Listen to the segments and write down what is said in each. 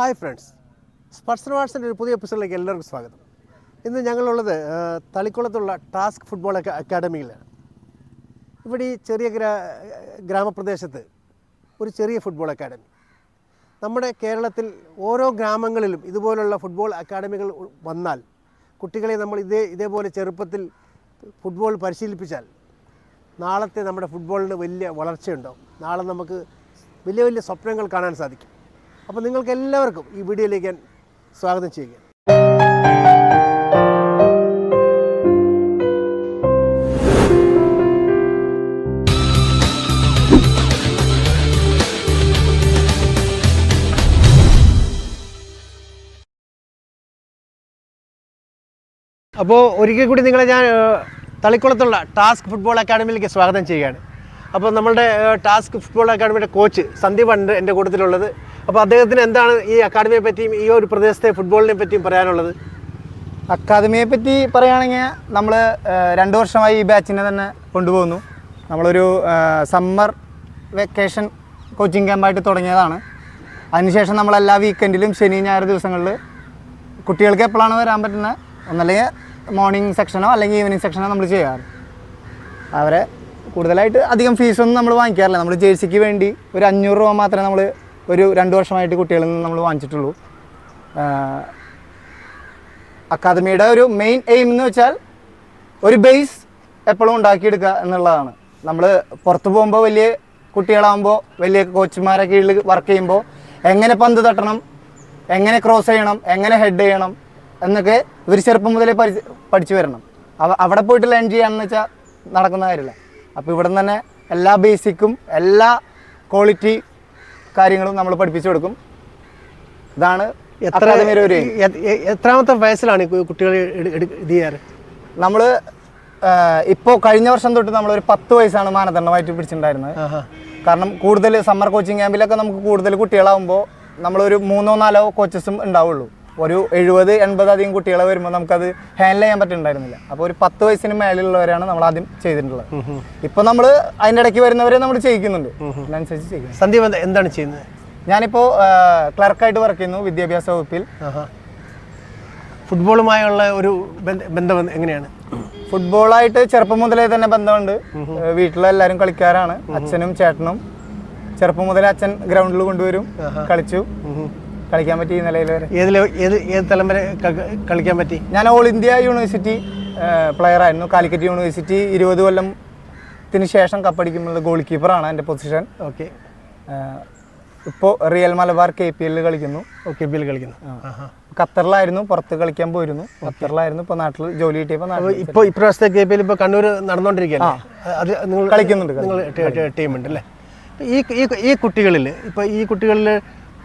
Hi friends. സ്പർശന വാട്സിന്റെ ഒരു പുതിയ എപ്പിസോഡിലേക്ക് എല്ലാവർക്കും സ്വാഗതം. ഇന്ന് ഞങ്ങളുള്ളത് തളിക്കുളത്തുള്ള ടാസ്ക് ഫുട്ബോൾ അക്കാ- അക്കാഡമിയിലാണ്. ഇവിടെ ഈ ചെറിയ ഗ്രാ ഗ്രാമപ്രദേശത്ത് ഒരു ചെറിയ ഫുട്ബോൾ അക്കാഡമി. നമ്മുടെ കേരളത്തിൽ ഓരോ ഗ്രാമങ്ങളിലും ഇതുപോലുള്ള ഫുട്ബോൾ അക്കാഡമികൾ വന്നാൽ കുട്ടികളെ നമ്മൾ ഇതേ ഇതേപോലെ ചെറുപ്പത്തിൽ ഫുട്ബോൾ പരിശീലിപ്പിച്ചാൽ നാളത്തെ നമ്മുടെ ഫുട്ബോളിന് വലിയ വളർച്ചയുണ്ടാവും. നാളെ നമുക്ക് വലിയ വലിയ സ്വപ്നങ്ങൾ കാണാൻ സാധിക്കും. അപ്പോൾ നിങ്ങൾക്ക് എല്ലാവർക്കും ഈ വീഡിയോയിലേക്ക് ഞാൻ സ്വാഗതം ചെയ്യുക അപ്പോൾ ഒരിക്കൽ കൂടി നിങ്ങളെ ഞാൻ തളിക്കുളത്തുള്ള ടാസ്ക് ഫുട്ബോൾ അക്കാഡമിയിലേക്ക് സ്വാഗതം ചെയ്യുകയാണ്. അപ്പോൾ നമ്മളുടെ task football academy coach Sandeep ഉണ്ട് എന്റെ കൂട്ടത്തിലുള്ളത്. അപ്പോൾ അദ്ദേഹത്തിന് എന്താണ് ഈ അക്കാഡമിയെ പറ്റിയും ഈ ഒരു പ്രദേശത്തെ ഫുട്ബോളിനെ പറ്റിയും പറയാനുള്ളത്? അക്കാദമിയെ പറ്റി പറയുകയാണെങ്കിൽ നമ്മൾ രണ്ട് വർഷമായി ഈ ബാച്ചിനെ തന്നെ കൊണ്ടുപോകുന്നു. നമ്മളൊരു സമ്മർ വെക്കേഷൻ കോച്ചിങ് ക്യാമ്പായിട്ട് തുടങ്ങിയതാണ്. അതിനുശേഷം നമ്മൾ എല്ലാ വീക്കെൻഡിലും ശനി ഞായർ ദിവസങ്ങളിൽ കുട്ടികൾക്ക് എപ്പോഴാണ് വരാൻ പറ്റുന്നത് ഒന്നല്ലെങ്കിൽ മോർണിംഗ് സെക്ഷനോ അല്ലെങ്കിൽ ഈവനിങ് സെക്ഷനോ നമ്മൾ ചെയ്യാറ്. അവരെ കൂടുതലായിട്ട് അധികം ഫീസൊന്നും നമ്മൾ വാങ്ങിക്കാറില്ല. നമ്മൾ ജേഴ്സിക്ക് വേണ്ടി ഒരു അഞ്ഞൂറ് രൂപ മാത്രമേ നമ്മൾ ഒരു രണ്ട് വർഷമായിട്ട് കുട്ടികളിൽ നിന്ന് നമ്മൾ വാങ്ങിച്ചിട്ടുള്ളൂ. അക്കാദമിയുടെ ഒരു മെയിൻ എയിം എന്ന് വെച്ചാൽ ഒരു ബേസ് എപ്പോഴും ഉണ്ടാക്കിയെടുക്കുക എന്നുള്ളതാണ്. നമ്മൾ പുറത്ത് പോകുമ്പോൾ വലിയ കുട്ടികളാകുമ്പോൾ വലിയ കോച്ചുമാരെ കീഴിൽ വർക്ക് ചെയ്യുമ്പോൾ എങ്ങനെ പന്ത് തട്ടണം എങ്ങനെ ക്രോസ് ചെയ്യണം എങ്ങനെ ഹെഡ് ചെയ്യണം എന്നൊക്കെ ഇവർ ചെറുപ്പം മുതലേ പഠിച്ച് പഠിച്ചു വരണം. അവിടെ പോയിട്ട് ലേൺ ചെയ്യാന്ന് വെച്ചാൽ നടക്കുന്ന കാര്യമില്ല. അപ്പോൾ ഇവിടെ നിന്ന് തന്നെ എല്ലാ ബേസിക്കും എല്ലാ ക്വാളിറ്റി കാര്യങ്ങളും നമ്മൾ പഠിപ്പിച്ചു കൊടുക്കും. ഇതാണ് എത്ര എത്രാമത്തെ വയസ്സിലാണ് കുട്ടികൾ ഇത് ചെയ്യാറ്? നമ്മൾ ഇപ്പോൾ കഴിഞ്ഞ വർഷം തൊട്ട് നമ്മൾ ഒരു പത്ത് വയസ്സാണ് മാനദണ്ഡമായിട്ട് പിടിച്ചിട്ടുണ്ടായിരുന്നത്. കാരണം കൂടുതൽ സമ്മർ കോച്ചിങ് ക്യാമ്പിലൊക്കെ നമുക്ക് കൂടുതൽ കുട്ടികളാവുമ്പോൾ നമ്മളൊരു മൂന്നോ നാലോ കോച്ചസും ഉണ്ടാവുള്ളൂ. ഒരു എഴുപത് എൺപത് അധികം കുട്ടികളെ വരുമ്പോൾ നമുക്കത് ഹാൻഡിൽ ചെയ്യാൻ പറ്റുന്നുണ്ടായിരുന്നില്ല അപ്പോൾ ഒരു പത്ത് വയസ്സിന് മേലെയുള്ളവരാണ് നമ്മൾ ആദ്യം ചെയ്തിട്ടുള്ളത്. ഇപ്പോൾ നമ്മൾ അതിന്റെ ഇടയ്ക്ക് വരുന്നവരെ നമ്മൾ ചെയ്യിക്കുന്നുണ്ട്. അതിനനുസരിച്ച് ചെയ്യും. സന്ദീപ് എന്താണ് ചെയ്യുന്നത്? ഞാനിപ്പോൾ ക്ലർക്കായിട്ട് വർക്ക് ചെയ്യുന്നു വിദ്യാഭ്യാസ വകുപ്പിൽ. ഫുട്ബോളുമായുള്ള ഒരു ബന്ധം എങ്ങനെയാണ്? ഫുട്ബോളായിട്ട് ചെറുപ്പം മുതലേ തന്നെ ബന്ധമുണ്ട്. വീട്ടിലെല്ലാവരും കളിക്കാരാണ്. അച്ഛനും ചേട്ടനും. ചെറുപ്പം മുതലേ അച്ഛൻ ഗ്രൗണ്ടിൽ കൊണ്ടുവരും. കളിച്ചു. കളിക്കാൻ പറ്റി ഈ നിലയിൽ വരെ? ഏതിൽ ഏത് ഏത് തലം വരെ കളിക്കാൻ പറ്റി? ഞാൻ ഓൾ ഇന്ത്യ യൂണിവേഴ്സിറ്റി പ്ലെയർ ആയിരുന്നു. കാലിക്കറ്റ് യൂണിവേഴ്സിറ്റി ഇരുപത് കൊല്ലത്തിന് ശേഷം കപ്പടിക്കുമ്പോൾ ഗോൾ കീപ്പറാണ് എന്റെ പൊസിഷൻ ഓക്കെ ഇപ്പോൾ റിയൽ മലബാർ കെ പി എല്ലിൽ കളിക്കുന്നു. കെ പി എൽ കളിക്കുന്നു. ഖത്തറിലായിരുന്നു പുറത്ത് കളിക്കാൻ പോയിരുന്നു. ഖത്തറിലായിരുന്നു ഇപ്പോൾ നാട്ടിൽ ജോലി കിട്ടിയപ്പോൾ ഇപ്പോൾ ഇപ്രാവശ്യത്തെ കെ പി എൽ ഇപ്പോൾ കണ്ണൂർ നടന്നുകൊണ്ടിരിക്കുകയാണ് അത് നിങ്ങൾ കളിക്കുന്നുണ്ട്, നിങ്ങൾ ടീം ഉണ്ട് അല്ലേ ഈ ഈ കുട്ടികളിൽ ഇപ്പോൾ ഈ കുട്ടികളിൽ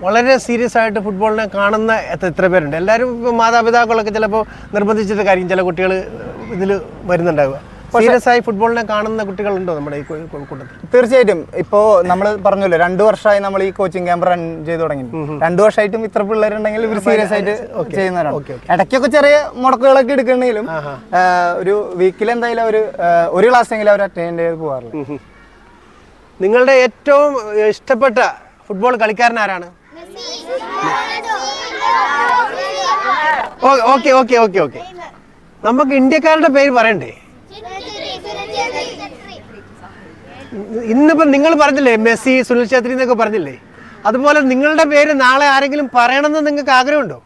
വളരെ സീരിയസ് ആയിട്ട് ഫുട്ബോളിനെ കാണുന്ന എത്ര എത്ര പേരുണ്ട്. എല്ലാവരും ഇപ്പോൾ മാതാപിതാക്കളൊക്കെ ചിലപ്പോൾ നിർബന്ധിച്ചിട്ട് കാര്യം ചില കുട്ടികൾ ഇതിൽ വരുന്നുണ്ടാവുക. സീരിയസ് ആയി ഫുട്ബോളിനെ കാണുന്ന കുട്ടികളുണ്ടോ നമ്മുടെ ഈ കൂട്ടത്തിൽ? തീർച്ചയായിട്ടും. ഇപ്പോ നമ്മൾ പറഞ്ഞല്ലോ രണ്ടു വർഷമായി നമ്മൾ ഈ കോച്ചിങ് ക്യാമ്പ് റൺ ചെയ്ത് തുടങ്ങി. രണ്ടു വർഷമായിട്ടും ഇത്ര പിള്ളേരുണ്ടെങ്കിൽ ഇവർ സീരിയസ് ആയിട്ട് ചെയ്യുന്നവരാണ്. ഇടയ്ക്കൊക്കെ ചെറിയ മുടക്കുകളൊക്കെ എടുക്കണമെങ്കിലും ഒരു വീക്കിൽ എന്തായാലും ഒരു ഒരു ക്ലാസ് എങ്കിലും അവർ അറ്റൻഡ് ചെയ്ത് പോകാറില്ല നിങ്ങളുടെ ഏറ്റവും ഇഷ്ടപ്പെട്ട ഫുട്ബോൾ കളിക്കാരൻ ആരാണ്? Okay okay okay okay. നമുക്ക് ഇന്ത്യക്കാരുടെ പേര് പറയണ്ടേ? ഇന്നിപ്പോ നിങ്ങൾ പറഞ്ഞില്ലേ മെസ്സി സുനിൽ ഛേത്രി എന്നൊക്കെ പറഞ്ഞില്ലേ? അതുപോലെ നിങ്ങളുടെ പേര് നാളെ ആരെങ്കിലും പറയണമെന്ന് നിങ്ങൾക്ക് ആഗ്രഹമുണ്ടോ?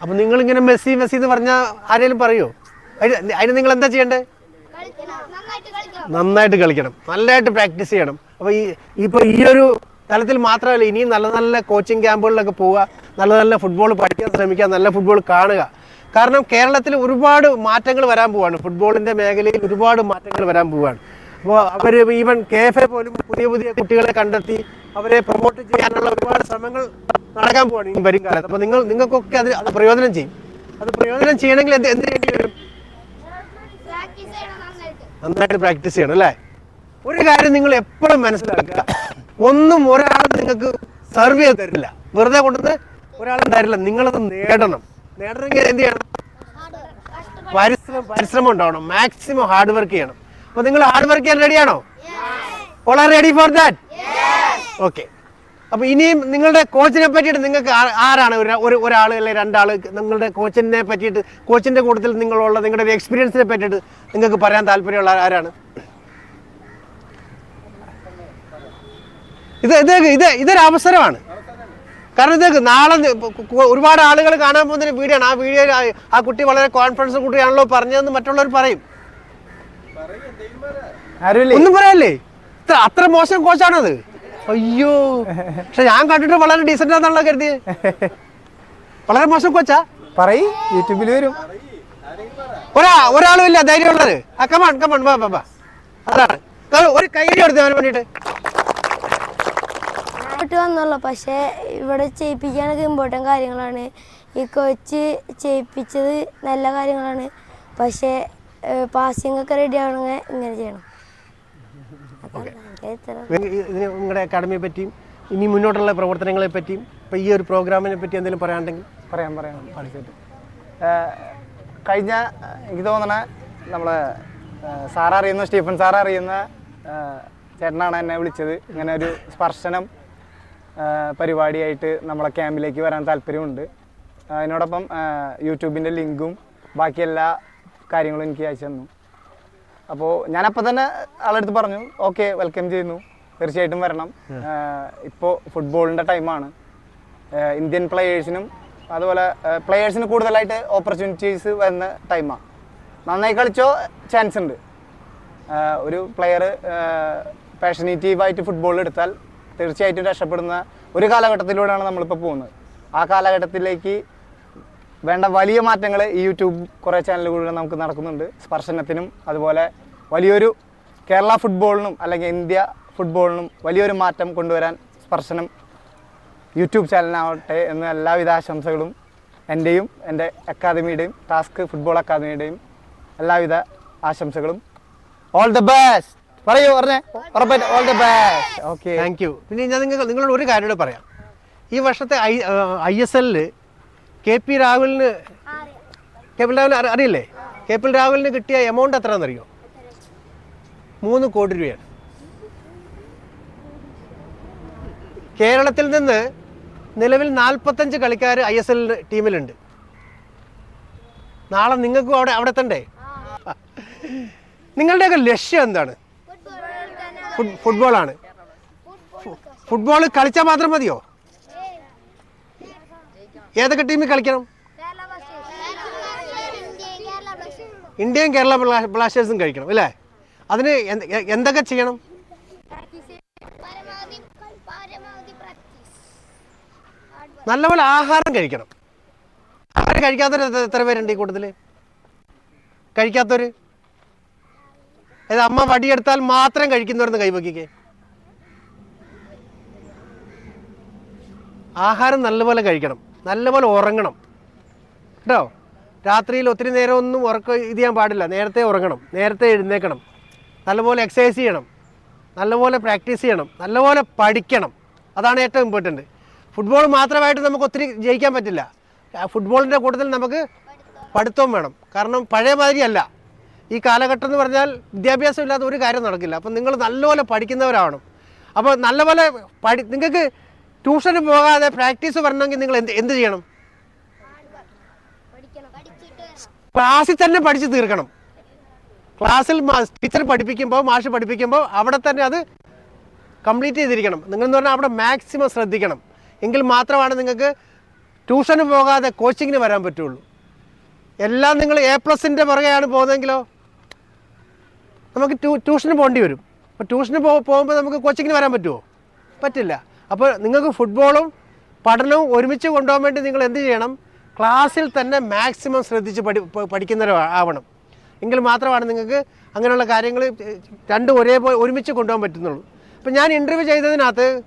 അപ്പൊ നിങ്ങൾ ഇങ്ങനെ മെസ്സി മെസ്സി എന്ന് പറഞ്ഞാൽ ആരെങ്കിലും പറയോ? അതിന് അതിന് നിങ്ങൾ എന്താ ചെയ്യണ്ടേ? നന്നായിട്ട് കളിക്കണം. നല്ലതായിട്ട് പ്രാക്ടീസ് ചെയ്യണം. അപ്പൊ ഈ ഇപ്പൊ ഈ ഒരു തലത്തിൽ മാത്രമല്ല ഇനിയും നല്ല നല്ല കോച്ചിങ് ക്യാമ്പുകളിലൊക്കെ പോവുക നല്ല നല്ല ഫുട്ബോൾ പഠിക്കാൻ ശ്രമിക്കുക നല്ല ഫുട്ബോൾ കാണുക. കാരണം കേരളത്തിൽ ഒരുപാട് മാറ്റങ്ങൾ വരാൻ പോവാണ്. ഫുട്ബോളിന്റെ മേഖലയിൽ ഒരുപാട് മാറ്റങ്ങൾ വരാൻ പോവുകയാണ് അപ്പോൾ അവർ ഈവൻ കെ എഫ് എ പോലും പുതിയ പുതിയ കുട്ടികളെ കണ്ടെത്തി അവരെ പ്രൊമോട്ട് ചെയ്യാനുള്ള ഒരുപാട് ശ്രമങ്ങൾ നടക്കാൻ പോവാണ് ഈ വരും കാലത്ത്. അപ്പോൾ നിങ്ങൾ നിങ്ങൾക്കൊക്കെ അത് അത് പ്രയോജനം ചെയ്യും. അത് പ്രയോജനം ചെയ്യണമെങ്കിൽ എന്ത് എന്ത് ചെയ്യേണ്ടി വരും? നന്നായിട്ട്. പ്രാക്ടീസ് ചെയ്യണം അല്ലേ? ഒരു കാര്യം നിങ്ങൾ എപ്പോഴും മനസ്സിലാക്കുക. ഒന്നും ഒരാൾ നിങ്ങൾക്ക് സെർവ് ചെയ്ത് തരില്ല. വെറുതെ കൊണ്ടുവന്ന് ഒരാളും തരില്ല. നിങ്ങളത് നേടണം. നേടണമെങ്കിൽ എന്ത് ചെയ്യണം? പരിശ്രമം പരിശ്രമം ഉണ്ടാവണം. മാക്സിമം ഹാർഡ് വർക്ക് ചെയ്യണം. അപ്പൊ നിങ്ങൾ ഹാർഡ് വർക്ക് ചെയ്യാൻ റെഡിയാണോ all are ready for that okay അപ്പൊ ഇനിയും നിങ്ങളുടെ കോച്ചിനെ പറ്റിയിട്ട് നിങ്ങൾക്ക് ആരാണ് ഒരു ഒരു ഒരാൾ അല്ലെങ്കിൽ രണ്ടാൾ നിങ്ങളുടെ കോച്ചിനെ പറ്റിയിട്ട് കോച്ചിന്റെ കൂട്ടത്തിൽ നിങ്ങളുള്ള നിങ്ങളുടെ ഒരു എക്സ്പീരിയൻസിനെ പറ്റിയിട്ട് നിങ്ങൾക്ക് പറയാൻ താല്പര്യമുള്ള ആരാണ്? ഇത് ഇത് ഇത് ഇതൊരു അവസരമാണ്. കാരണം ഇത് നാളെ ഒരുപാട് ആളുകൾ കാണാൻ പോകുന്ന വീഡിയോ ആണ്. ആ വീഡിയോയിൽ ആ- കുട്ടി വളരെ കോൺഫിഡൻസ് കുട്ടിയാണല്ലോ പറഞ്ഞതെന്ന് മറ്റുള്ളവർ പറയും. ഒന്നും പറയല്ലേ? ഇത്ര അത്ര മോശം കോച്ചാണത് അയ്യോ. പക്ഷെ ഞാൻ കണ്ടിട്ട് വളരെ ഡീസന്റ് ആണെന്നുള്ള കരുതി വളരെ മോശം കോച്ചാ പറയ് യൂട്യൂബിൽ വരും. ഒരാ ഒരാളും ഇല്ല ധൈര്യമുള്ളത് ആ കമാൺ കമാൺ വാ വാ വാ. അതാണ്. ഒരു കൈയടി കൊടുത്തേ അവന് വേണ്ടിയിട്ട്. ഇങ്ങോട്ട് വന്നുള്ളൂ. പക്ഷേ ഇവിടെ ചെയ്യിപ്പിക്കാനൊക്കെ ഇമ്പോർട്ടന്റ് കാര്യങ്ങളാണ്. ഈ കോച്ച് ചെയ്യിപ്പിച്ചത് നല്ല കാര്യങ്ങളാണ്. പക്ഷേ പാസിംഗ് ഒക്കെ റെഡി ആവണമെങ്കിൽ ഇങ്ങനെ ചെയ്യണം. നിങ്ങളുടെ അക്കാഡമിയെ പറ്റിയും ഇനി മുന്നോട്ടുള്ള പ്രവർത്തനങ്ങളെ പറ്റിയും ഇപ്പം ഈ ഒരു പ്രോഗ്രാമിനെ പറ്റി എന്തെങ്കിലും പറയാനുണ്ടെങ്കിൽ? പറയാൻ പറയാം. തീർച്ചയായിട്ടും കഴിഞ്ഞ എനിക്ക് തോന്നണ നമ്മളെ സാർ അറിയുന്ന സ്റ്റീഫൻ സാർ അറിയുന്ന ചേട്ടനാണ് എന്നെ വിളിച്ചത്. ഇങ്ങനെ ഒരു സ്പർശനം പരിപാടിയായിട്ട് നമ്മളെ ക്യാമ്പിലേക്ക് വരാൻ താല്പര്യമുണ്ട്. അതിനോടൊപ്പം യൂട്യൂബിന്റെ ലിങ്കും ബാക്കി എല്ലാ കാര്യങ്ങളും എനിക്ക് അയച്ചു തന്നു. അപ്പോൾ ഞാനപ്പോൾ തന്നെ ആളെടുത്ത് പറഞ്ഞു ഓക്കെ വെൽക്കം ചെയ്യുന്നു. തീർച്ചയായിട്ടും വരണം. ഇപ്പോൾ ഫുട്ബോളിന്റെ ടൈമാണ് ഇന്ത്യൻ പ്ലെയേഴ്സിനും അതുപോലെ പ്ലെയേഴ്സിന് കൂടുതലായിട്ട് ഓപ്പർച്യൂണിറ്റീസ് വരുന്ന ടൈമാണ് നന്നായി കളിച്ചോ ചാൻസ് ഉണ്ട്. ഒരു പ്ലെയർ പാഷനേറ്റീവായിട്ട് ഫുട്ബോൾ എടുത്താൽ തീർച്ചയായിട്ടും രക്ഷപ്പെടുന്ന ഒരു കാലഘട്ടത്തിലൂടെയാണ് നമ്മളിപ്പോൾ പോകുന്നത്. ആ കാലഘട്ടത്തിലേക്ക് വേണ്ട വലിയ മാറ്റങ്ങൾ ഈ യൂട്യൂബ് കുറേ ചാനലുകളിലൂടെ നമുക്ക് നടക്കുന്നുണ്ട്. സ്പർശനത്തിനും അതുപോലെ വലിയൊരു കേരള ഫുട്ബോളിനും അല്ലെങ്കിൽ ഇന്ത്യ ഫുട്ബോളിനും വലിയൊരു മാറ്റം കൊണ്ടുവരാൻ സ്പർശനം യൂട്യൂബ് ചാനലിനാവട്ടെ എന്ന എല്ലാവിധ ആശംസകളും എന്റെയും എന്റെ അക്കാദമിയുടെയും ടാസ്ക് ഫുട്ബോൾ അക്കാദമിയുടെയും എല്ലാവിധ ആശംസകളും. ഓൾ ദ ബെസ്റ്റ് പറയൂ പറഞ്ഞേ. ഉറപ്പായിട്ട് all the best okay thank you പിന്നെ ഞാൻ നിങ്ങൾ നിങ്ങളോട് ഒരു കാര്യം പറയാം. ഈ വർഷത്തെ ഐ ഐ എസ് എല്ലിൽ കെ പി രാഹുലിന് കെ പി രാഹുൽ അറിയില്ലേ? കെ പി രാഹുലിന് കിട്ടിയ എമൗണ്ട് എത്രയാണെന്നറിയോ? മൂന്ന് കോടി രൂപയാണ്. കേരളത്തിൽ നിന്ന് നിലവിൽ നാൽപ്പത്തഞ്ച് കളിക്കാർ ഐ എസ് എൽ ടീമിലുണ്ട്. നാളെ നിങ്ങൾക്കും അവിടെ അവിടെ തന്നെ നിങ്ങളുടെയൊക്കെ ലക്ഷ്യം എന്താണ്? ഫുട്ബോളാണ്. ഫുട്ബോൾ കളിച്ചാൽ മാത്രം മതിയോ? ഏതൊക്കെ ടീമിൽ കളിക്കണം? ഇന്ത്യയും കേരള ബ്ലാസ്റ്റേഴ്സും കഴിക്കണം അല്ലേ? അതിന് എന്തൊക്കെ ചെയ്യണം? നല്ലപോലെ ആഹാരം കഴിക്കണം. ആഹാരം കഴിക്കാത്തവർ എത്ര- പേരുണ്ട് ഈ കൂട്ടത്തിൽ കഴിക്കാത്തവർ അതായത് അമ്മ വടിയെടുത്താൽ മാത്രം കഴിക്കുന്നവരെന്ന് കൈവക്കിക്കേ. ആഹാരം നല്ലപോലെ കഴിക്കണം. നല്ലപോലെ ഉറങ്ങണം. കേട്ടോ? രാത്രിയിൽ ഒത്തിരി നേരം ഒന്നും ഉറക്കം ഇത് ചെയ്യാൻ പാടില്ല. നേരത്തെ ഉറങ്ങണം. നേരത്തെ എഴുന്നേക്കണം. നല്ലപോലെ എക്സസൈസ് ചെയ്യണം. നല്ലപോലെ പ്രാക്ടീസ് ചെയ്യണം. നല്ലപോലെ പഠിക്കണം. അതാണ് ഏറ്റവും ഇമ്പോർട്ടന്റ് ഫുട്ബോൾ മാത്രമായിട്ട് നമുക്ക് ഒത്തിരി ജയിക്കാൻ പറ്റില്ല. ഫുട്ബോളിന്റെ കൂട്ടത്തിൽ നമുക്ക് പഠിത്തവും വേണം. കാരണം പഴയ മാതിരിയല്ല. ഈ കാലഘട്ടം എന്ന് പറഞ്ഞാൽ വിദ്യാഭ്യാസം ഇല്ലാത്ത ഒരു കാര്യം നടക്കില്ല. അപ്പം നിങ്ങൾ നല്ലപോലെ പഠിക്കുന്നവരാണ് അപ്പോൾ നല്ലപോലെ പഠി നിങ്ങൾക്ക് ട്യൂഷന് പോകാതെ പ്രാക്ടീസ് വരണമെങ്കിൽ നിങ്ങൾ എന്ത് എന്ത് ചെയ്യണം? ക്ലാസ്സിൽ തന്നെ പഠിച്ചു തീർക്കണം. ക്ലാസ്സിൽ ടീച്ചർ പഠിപ്പിക്കുമ്പോൾ മാഷ് പഠിപ്പിക്കുമ്പോൾ അവിടെ തന്നെ അത് കംപ്ലീറ്റ് ചെയ്തിരിക്കണം. നിങ്ങളെന്ന് പറഞ്ഞാൽ അവിടെ മാക്സിമം ശ്രദ്ധിക്കണം. എങ്കിൽ മാത്രമാണ് നിങ്ങൾക്ക് ട്യൂഷന് പോകാതെ കോച്ചിങ്ങിന് വരാൻ പറ്റുള്ളൂ. എല്ലാം നിങ്ങൾ എ പ്ലസിന്റെ പുറകെയാണ് പോകുന്നതെങ്കിലോ നമുക്ക് ട്യൂ ട്യൂഷന് പോകേണ്ടി വരും. അപ്പോൾ ട്യൂഷന് പോ പോകുമ്പോൾ നമുക്ക് കോച്ചിങ്ങിന് വരാൻ പറ്റുമോ പറ്റില്ല. അപ്പോൾ നിങ്ങൾക്ക് ഫുട്ബോളും പഠനവും ഒരുമിച്ച് കൊണ്ടുപോകാൻ വേണ്ടി നിങ്ങൾ എന്ത് ചെയ്യണം? ക്ലാസ്സിൽ തന്നെ മാക്സിമം ശ്രദ്ധിച്ച് പഠി പഠിക്കുന്നവരാവണം എങ്കിൽ മാത്രമാണ് നിങ്ങൾക്ക് അങ്ങനെയുള്ള കാര്യങ്ങൾ രണ്ടും ഒരേപോലെ ഒരുമിച്ച് കൊണ്ടുപോകാൻ പറ്റുന്നുള്ളൂ. അപ്പം ഞാൻ ഇന്റർവ്യൂ ചെയ്തതിനകത്ത്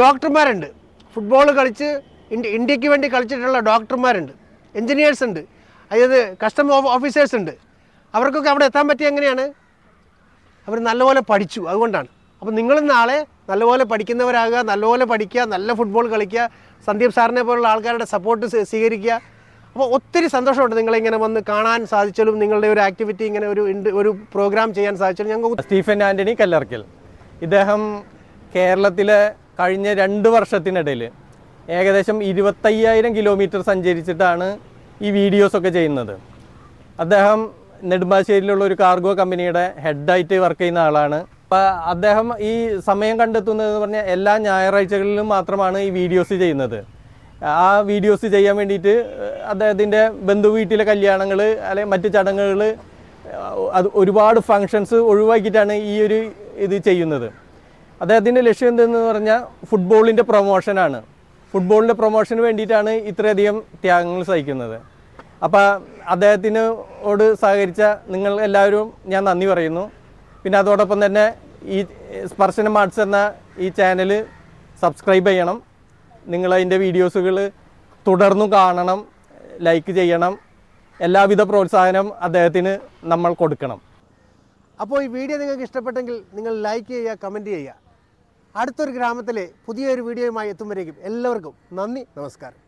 ഡോക്ടർമാരുണ്ട്. ഫുട്ബോൾ കളിച്ച് ഇന്ത്യ ഇന്ത്യയ്ക്ക് വേണ്ടി കളിച്ചിട്ടുള്ള ഡോക്ടർമാരുണ്ട്. എൻജിനീയേഴ്സ് ഉണ്ട്. അതായത് കസ്റ്റം ഓഫീസേഴ്സ് ഉണ്ട്. അവർക്കൊക്കെ അവിടെ എത്താൻ പറ്റിയ എങ്ങനെയാണ്? അവർ നല്ലപോലെ പഠിച്ചു. അതുകൊണ്ടാണ്. അപ്പോൾ നിങ്ങൾ നാളെ നല്ലപോലെ പഠിക്കുന്നവരാകുക നല്ലപോലെ പഠിക്കുക നല്ല ഫുട്ബോൾ കളിക്കുക സന്ദീപ് സാറിനെ പോലുള്ള ആൾക്കാരുടെ സപ്പോർട്ട് സ്വീകരിക്കുക. അപ്പോൾ ഒത്തിരി സന്തോഷമുണ്ട് നിങ്ങളിങ്ങനെ വന്ന് കാണാൻ സാധിച്ചാലും നിങ്ങളുടെ ഒരു ആക്ടിവിറ്റി ഇങ്ങനെ ഒരു ഒരു പ്രോഗ്രാം ചെയ്യാൻ സാധിച്ചാലും ഞങ്ങൾക്ക് സ്റ്റീഫൻ ആന്റണി കല്ലർക്കൽ ഇദ്ദേഹം കേരളത്തിലെ കഴിഞ്ഞ രണ്ട് വർഷത്തിനിടയിൽ ഏകദേശം ഇരുപത്തയ്യായിരം കിലോമീറ്റർ സഞ്ചരിച്ചിട്ടാണ് ഈ വീഡിയോസൊക്കെ ചെയ്യുന്നത്. അദ്ദേഹം നെടുമ്പാശ്ശേരിയിലുള്ള ഒരു കാർഗോ കമ്പനിയുടെ ഹെഡായിട്ട് വർക്ക് ചെയ്യുന്ന ആളാണ്. അപ്പോൾ അദ്ദേഹം ഈ സമയം കണ്ടെത്തുന്നതെന്ന് പറഞ്ഞാൽ എല്ലാ ഞായറാഴ്ചകളിലും മാത്രമാണ് ഈ വീഡിയോസ് ചെയ്യുന്നത്. ആ വീഡിയോസ് ചെയ്യാൻ വേണ്ടിയിട്ട് അദ്ദേഹത്തിന്റെ ബന്ധു വീട്ടിലെ കല്യാണങ്ങൾ അല്ലെങ്കിൽ മറ്റ് ചടങ്ങുകൾ അത് ഒരുപാട് ഫങ്ഷൻസ് ഒഴിവാക്കിയിട്ടാണ് ഈ ഒരു ഇത് ചെയ്യുന്നത്. അദ്ദേഹത്തിന്റെ ലക്ഷ്യം എന്തെന്ന് പറഞ്ഞാൽ ഫുട്ബോളിന്റെ പ്രൊമോഷനാണ് ഫുട്ബോളിന്റെ പ്രൊമോഷന് വേണ്ടിയിട്ടാണ് ഇത്രയധികം ത്യാഗങ്ങൾ സഹിക്കുന്നത്. അപ്പോൾ അദ്ദേഹത്തിനോട് സഹകരിച്ച നിങ്ങൾ എല്ലാവരും ഞാൻ നന്ദി പറയുന്നു. പിന്നെ അതോടൊപ്പം തന്നെ ഈ സ്പർശനം ആർട്സ് എന്ന ഈ ചാനൽ സബ്സ്ക്രൈബ് ചെയ്യണം. നിങ്ങൾ അതിന്റെ വീഡിയോസുകൾ തുടർന്നു കാണണം ലൈക്ക് ചെയ്യണം. എല്ലാവിധ പ്രോത്സാഹനം അദ്ദേഹത്തിന് നമ്മൾ കൊടുക്കണം. അപ്പോൾ ഈ വീഡിയോ നിങ്ങൾക്ക് ഇഷ്ടപ്പെട്ടെങ്കിൽ നിങ്ങൾ ലൈക്ക് ചെയ്യുക കമന്റ് ചെയ്യുക. അടുത്തൊരു ഗ്രാമത്തിലെ പുതിയൊരു വീഡിയോയുമായി എത്തുമ്പോഴേക്കും എല്ലാവർക്കും നന്ദി നമസ്കാരം.